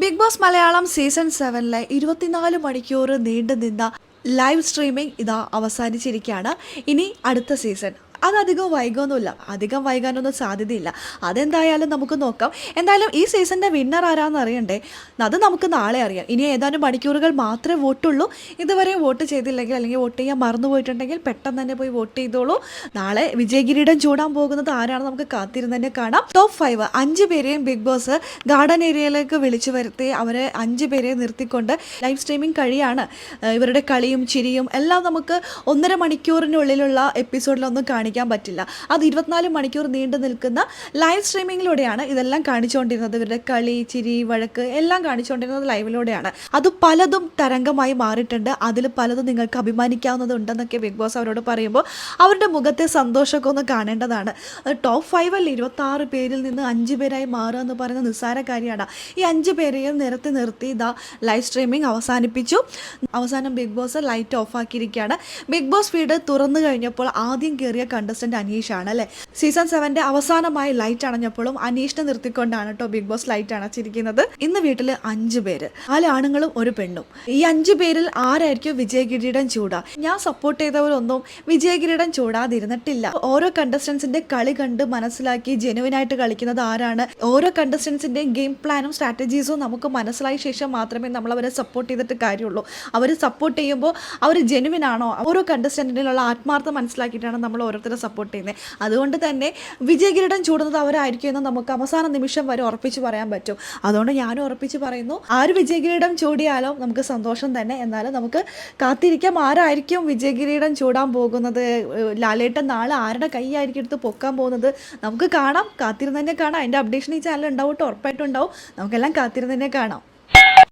Big boss Malayalam season സെവനിലെ ഇരുപത്തിനാല് മണിക്കൂർ നീണ്ടു നിന്ന ലൈവ് സ്ട്രീമിംഗ് ഇതാ അവസാനിച്ചിരിക്കുകയാണ്. ഇനി അടുത്ത സീസൺ. അതധികം വൈകൊന്നുമില്ല അധികം വൈകാനൊന്നും സാധ്യതയില്ല. അതെന്തായാലും നമുക്ക് നോക്കാം. എന്തായാലും ഈ സീസണിന്റെ വിന്നർ ആരാന്ന് അറിയണ്ടേ? അത് നമുക്ക് നാളെ അറിയാം. ഇനി ഏതാനും മണിക്കൂറുകൾ മാത്രമേ വോട്ടുള്ളൂ. ഇതുവരെ വോട്ട് ചെയ്തില്ലെങ്കിൽ അല്ലെങ്കിൽ വോട്ട് ചെയ്യാൻ മറന്നു പോയിട്ടുണ്ടെങ്കിൽ പെട്ടെന്ന് തന്നെ പോയി വോട്ട് ചെയ്തോളൂ. നാളെ വിജയകിരീടം ചൂടാൻ പോകുന്നത് ആരാണെന്ന് നമുക്ക് കാത്തിരുന്ന് തന്നെ കാണാം. ടോപ്പ് ഫൈവ് അഞ്ച് പേരെയും ബിഗ് ബോസ് ഗാർഡൻ ഏരിയയിലേക്ക് വിളിച്ചു വരുത്തി അവരെ അഞ്ച് പേരെ നിർത്തിക്കൊണ്ട് ലൈവ് സ്ട്രീമിംഗ് കഴിയാണ്. ഇവരുടെ കളിയും ചിരിയും എല്ലാം നമുക്ക് ഒന്നര മണിക്കൂറിനുള്ളിലുള്ള എപ്പിസോഡിലൊന്നും കാണിക്കാൻ പറ്റില്ല. അത് ഇരുപത്തിനാല് മണിക്കൂർ നീണ്ടു നിൽക്കുന്ന ലൈവ് സ്ട്രീമിങ്ങിലൂടെയാണ് ഇതെല്ലാം കാണിച്ചുകൊണ്ടിരുന്നത്. ഇവരുടെ കളി ചിരി വഴക്ക് എല്ലാം കാണിച്ചുകൊണ്ടിരുന്നത് ലൈവിലൂടെയാണ് അത് പലതും തരംഗമായി മാറിയിട്ടുണ്ട്. അതിൽ പലതും നിങ്ങൾക്ക് അഭിമാനിക്കാവുന്നതുണ്ടെന്നൊക്കെ ബിഗ് ബോസ് അവരോട് പറയുമ്പോൾ അവരുടെ മുഖത്തെ സന്തോഷമൊക്കെ ഒന്ന് കാണേണ്ടതാണ്. ടോപ്പ് ഫൈവ് അല്ലേ ഇരുപത്തി ആറ് പേരിൽ നിന്ന് അഞ്ച് പേരായി മാറുക എന്ന് പറയുന്ന നിസ്സാര കാര്യമാണ്. ഈ അഞ്ച് പേരെയും നിരത്തി നിർത്തി ഇതാ ലൈവ് സ്ട്രീമിംഗ് അവസാനിപ്പിച്ചു. അവസാനം ബിഗ് ബോസ് ലൈറ്റ് ഓഫ് ആക്കിയിരിക്കുകയാണ്. ബിഗ് ബോസ് ഫീഡ് തുറന്നു കഴിഞ്ഞപ്പോൾ ആദ്യം കയറിയ കണ്ടസ്റ്റന്റ് അനീഷാണ് അല്ലേ? സീസൺ സെവന്റെ അവസാനമായി ലൈറ്റ് അണഞ്ഞപ്പോഴും അനീഷിനെ നിർത്തിക്കൊണ്ടാണ് കേട്ടോ ബിഗ് ബോസ് ലൈറ്റ് അണച്ചിരിക്കുന്നത്. ഇന്ന് വീട്ടിൽ അഞ്ച് പേര്. നാല് ആണുങ്ങളും ഒരു പെണ്ണും. ഈ അഞ്ച് പേരിൽ ആരായിരിക്കും വിജയകിരീടം ചൂടാ? ഞാൻ സപ്പോർട്ട് ചെയ്തവരൊന്നും വിജയകിരീടം ചൂടാതിരുന്നിട്ടില്ല. ഓരോ കണ്ടസ്റ്റൻസിന്റെ കളി കണ്ട് മനസ്സിലാക്കി ജെനുവിനായിട്ട് കളിക്കുന്നത് ആരാണ്? ഓരോ കണ്ടസ്റ്റൻസിന്റെയും ഗെയിം പ്ലാനും സ്ട്രാറ്റജീസും നമുക്ക് മനസ്സിലായ ശേഷം മാത്രമേ നമ്മൾ അവരെ സപ്പോർട്ട് ചെയ്തിട്ട് കാര്യമുള്ളൂ. അവർ സപ്പോർട്ട് ചെയ്യുമ്പോൾ അവർ ജെനുവിൻ ആണോ? ഓരോ കണ്ടസ്റ്റന്റിനുള്ള ആത്മാർത്ഥം മനസ്സിലാക്കിയിട്ടാണ് നമ്മൾ ഓരോരുത്തരെ സപ്പോർട്ട് ചെയ്യുന്നത് അതുകൊണ്ട് തന്നെ വിജയകിരീടം ചൂടുന്നത് അവരായിരിക്കും എന്ന് നമുക്ക് അവസാന നിമിഷം വരെ ഉറപ്പിച്ച് പറയാൻ പറ്റും. അതുകൊണ്ട് ഞാനും ഉറപ്പിച്ച് പറയുന്നു ആര് വിജയകിരീടം ചൂടിയാലോ നമുക്ക് സന്തോഷം തന്നെ. എന്നാലും നമുക്ക് കാത്തിരിക്കാം ആരായിരിക്കും വിജയകിരീടം ചൂടാൻ പോകുന്നത്? ലാലേട്ടൻ നാളെ ആരുടെ കൈയായിരിക്കും എടുത്ത് പൊക്കാൻ പോകുന്നത്? നമുക്ക് കാണാം. കാത്തിരുന്ന് തന്നെ കാണാം. അതിന്റെ അപ്ഡേഷൻ ഈ ചാനൽ ഉണ്ടാവും കേട്ടോ ഉറപ്പായിട്ടും ഉണ്ടാവും. നമുക്കെല്ലാം കാത്തിരുന്ന് തന്നെ കാണാം.